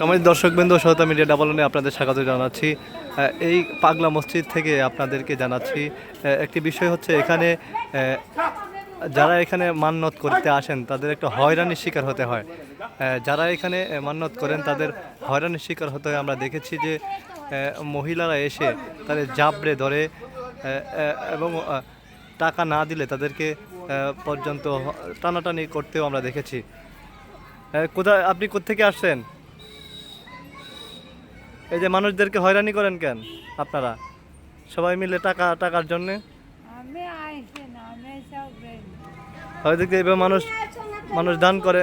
সমাজ দর্শকবৃন্দ, সহতা মিডিয়া ডাবলনে আপনাদের স্বাগত জানাচ্ছি। এই পাগলা মসজিদ থেকে আপনাদেরকে জানাচ্ছি একটি বিষয় হচ্ছে এখানে যারা এখানে মান্নত করতে আসেন, তাদের একটা হয়রানির শিকার হতে হয়। যারা এখানে মান্নত করেন, তাদের হয়রানির শিকার হতে হয়। আমরা দেখেছি যে মহিলারা এসে তাদের জাবড়ে ধরে এবং টাকা না দিলে তাদেরকে পর্যন্ত টানাটানি করতেও আমরা দেখেছি। কোথায়, আপনি কোত্থেকে আসছেন? এই যে মানুষদেরকে হয়রানি করেন কেন আপনারা? সবাই মিলে টাকা টাকার জন্য? হয়তো এইভাবে মানুষ মানুষ দান করে?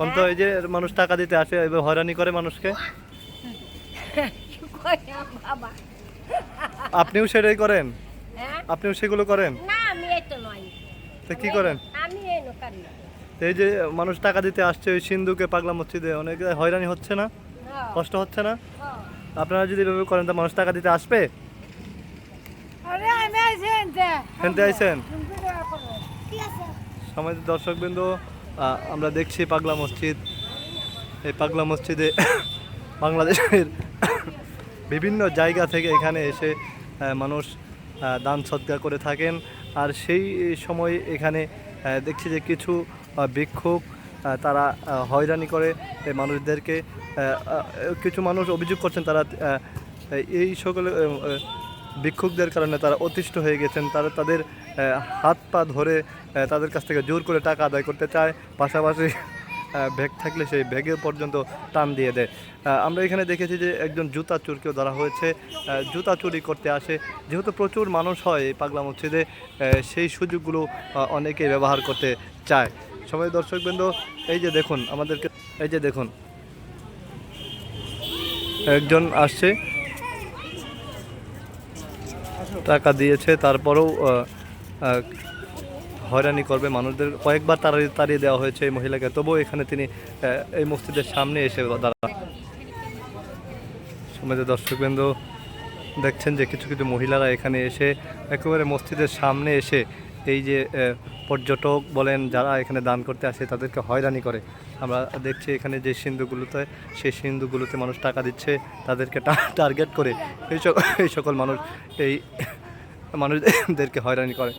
কোন তো এই যে মানুষ টাকা দিতে আসে হয়রানি করে মানুষকে? আপনিও সেটাই করেন? হ্যাঁ? আপনিও সেগুলো করেন? তো কি করেন? আমি এই নকারি এই যে মানুষ টাকা দিতে আসছে ওই সিন্ধুকে পাগলা মসজিদে অনেক হয়রানি হচ্ছে না? কষ্ট হচ্ছে না? আপনারা যদি এভাবে করেন তা মানুষ টাকা দিতে আসবে? হেনতে আইছেন? সমাজ দর্শকবৃন্দ আমরা দেখছি পাগলা মসজিদ। এই পাগলা মসজিদে বাংলাদেশের বিভিন্ন জায়গা থেকে এখানে এসে মানুষ দান সৎকার করে থাকেন। আর সেই সময় এখানে দেখছি যে কিছু বিক্ষোভ তারা হয়রানি করে মানুষদেরকে কিছু মানুষ অভিযোগ করছেন তারা এই সকল আহ, কারণে তারা অতিষ্ঠ হয়ে গেছেন তারা তাদের হাত পা ধরে তাদের কাছ থেকে জোর করে টাকা আদায় করতে চায় পাশাপাশি ব্যাগ থাকলে সেই ব্যাগে পর্যন্ত টান দিয়ে দেয়। আমরা এখানে দেখেছি যে একজন জুতা চুরকেও ধরা হয়েছে। জুতা চুরি করতে আসে। যেহেতু প্রচুর মানুষ হয় এই পাগলা মসজিদে সেই সুযোগগুলো অনেকে ব্যবহার করতে চায়। সবাই দর্শকবৃন্দ এই যে দেখুন, আমাদেরকে, এই যে দেখুন। একজন আসছে। টাকা দিয়েছে, তারপরেও হয়রানি করবে। মানুষদের কয়েকবার তাড়িয়ে তাড়িয়ে দেওয়া হয়েছে এই মহিলাকে। তবুও এখানে তিনি এই মসজিদের সামনে এসে দাঁড়া সমাজে দর্শকবৃন্দ দেখছেন যে কিছু কিছু মহিলারা এখানে এসে একেবারে মসজিদের সামনে এসে এই যে পর্যটক বলেন যারা এখানে দান করতে আসে তাদেরকে হয়রানি করে। আমরা দেখছি এখানে যে সিন্ধুগুলোতে, সেই সিন্ধুগুলোতে মানুষ টাকা দিচ্ছে, তাদেরকে টার্গেট করে। এই সকল মানুষ এই, মানুষদেরকে হয়রানি করে।